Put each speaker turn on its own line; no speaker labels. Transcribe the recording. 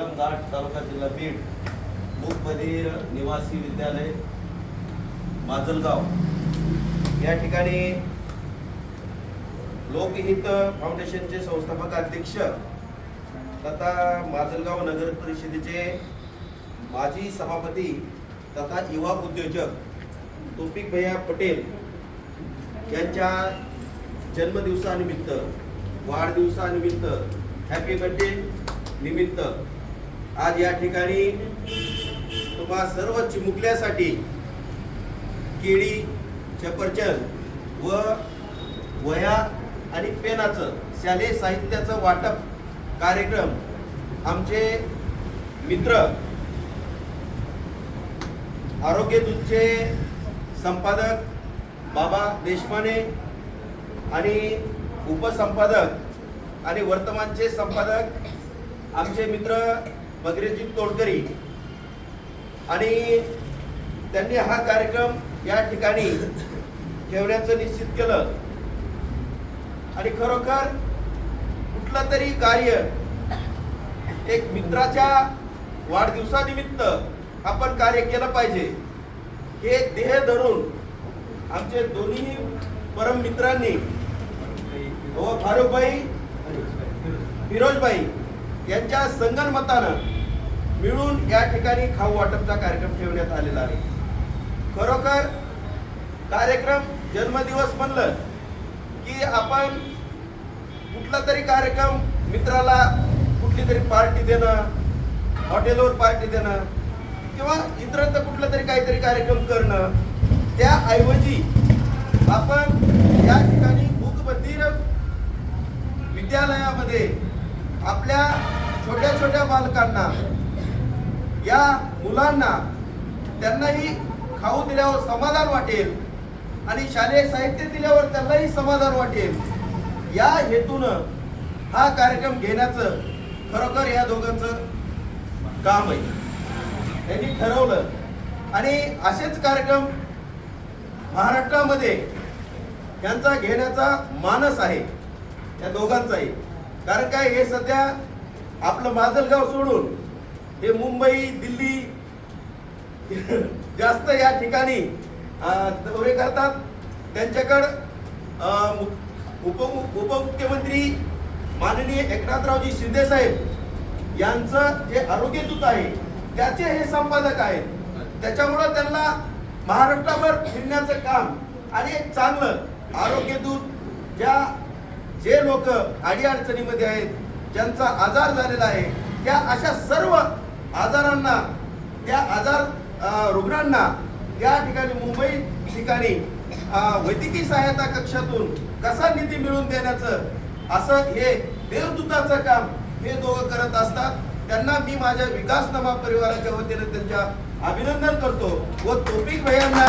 घाट तालुका जिल्हा बीड मूकबधीर निवासी विद्यालय माजलगाव. या ठिकाणी लोकहित फाउंडेशनचे संस्थापक अध्यक्ष तथा माजलगाव नगर परिषदेचे माजी सभापती तथा युवा उद्योजक तोपिक भैया पटेल यांच्या जन्मदिवसानिमित्त वाढदिवसानिमित्त हॅपी बर्थडे निमित्त आज या ठिकाणी तुम्हा सर्व चिमुकल्यासाठी केळी सफरचंद व वह्या आणि पेनाचं शालेय साहित्याचं वाटप कार्यक्रम आमचे मित्र आरोग्य दूतचे संपादक बाबा देशमाने आणि उपसंपादक आणि वर्तमानचे संपादक आमचे मित्र बगरेजी तोडकरी. आणि त्यांनी हा कार्यक्रम या ठिकाणी ठेवण्याचं निश्चित केलं. आणि खरोखर कुठलं तरी कार्य एक मित्राच्या वाढदिवसानिमित्त आपण कार्य केलं पाहिजे. हे देह धरून आमचे दोन्ही परम मित्रांनी हो, व फारुखभाई फिरोजबाई यांच्या संगनमतानं मिळून या ठिकाणी खाऊ वाटपचा कार्यक्रम ठेवण्यात आलेला आहे. खरोखर कार्यक्रम जन्मदिवस म्हणलं की आपण कुठला तरी कार्यक्रम मित्राला कुठली तरी पार्टी देणं हॉटेलवर पार्टी देणं किंवा इतरत्र कुठलं तरी काहीतरी कार्यक्रम करणं त्याऐवजी आपण या ठिकाणी मूकबधीर विद्यालयामध्ये आपल्या छोट्या छोट्या बालकांना या मुलांना त्यांनाही खाऊ दिल्यावर समाधान वाटेल आणि शालेय साहित्य दिल्यावर त्यांनाही समाधान वाटेल. या हेतूनं हा कार्यक्रम घेण्याचं खरोखर या दोघांचं काम आहे. त्यांनी ठरवलं. आणि असेच कार्यक्रम महाराष्ट्रामध्ये यांचा घेण्याचा मानस आहे. या दोघांचाही. कारण काय हे सध्या आपलं माजलगाव सोडून हे मुंबई दिल्ली जास्त या ठिकाणी दौरे करतात. त्यांच्याकडं उप उपमुख्यमंत्री माननीय एकनाथरावजी शिंदे साहेब यांचं जे आरोग्यदूत आहे त्याचे हे संपादक आहेत. त्याच्यामुळं त्यांना महाराष्ट्राभर फिरण्याचं काम आणि एक चांगलं आरोग्य दूत ज्या जे लोक अडीअडचणीमध्ये आहेत ज्यांचा आजार झालेला आहे त्या अशा सर्व आजारांना त्या आजार रुग्णांना या ठिकाणी मुंबई ठिकाणी वैद्यकीय सहायता कक्षातून कसा निधी मिळवून देण्याचं असं हे देवदूताचं काम हे दोघं करत असतात. त्यांना मी माझ्या विकास नमा परिवाराच्या वतीने त्यांच्या अभिनंदन करतो. व तोपिक भैयांना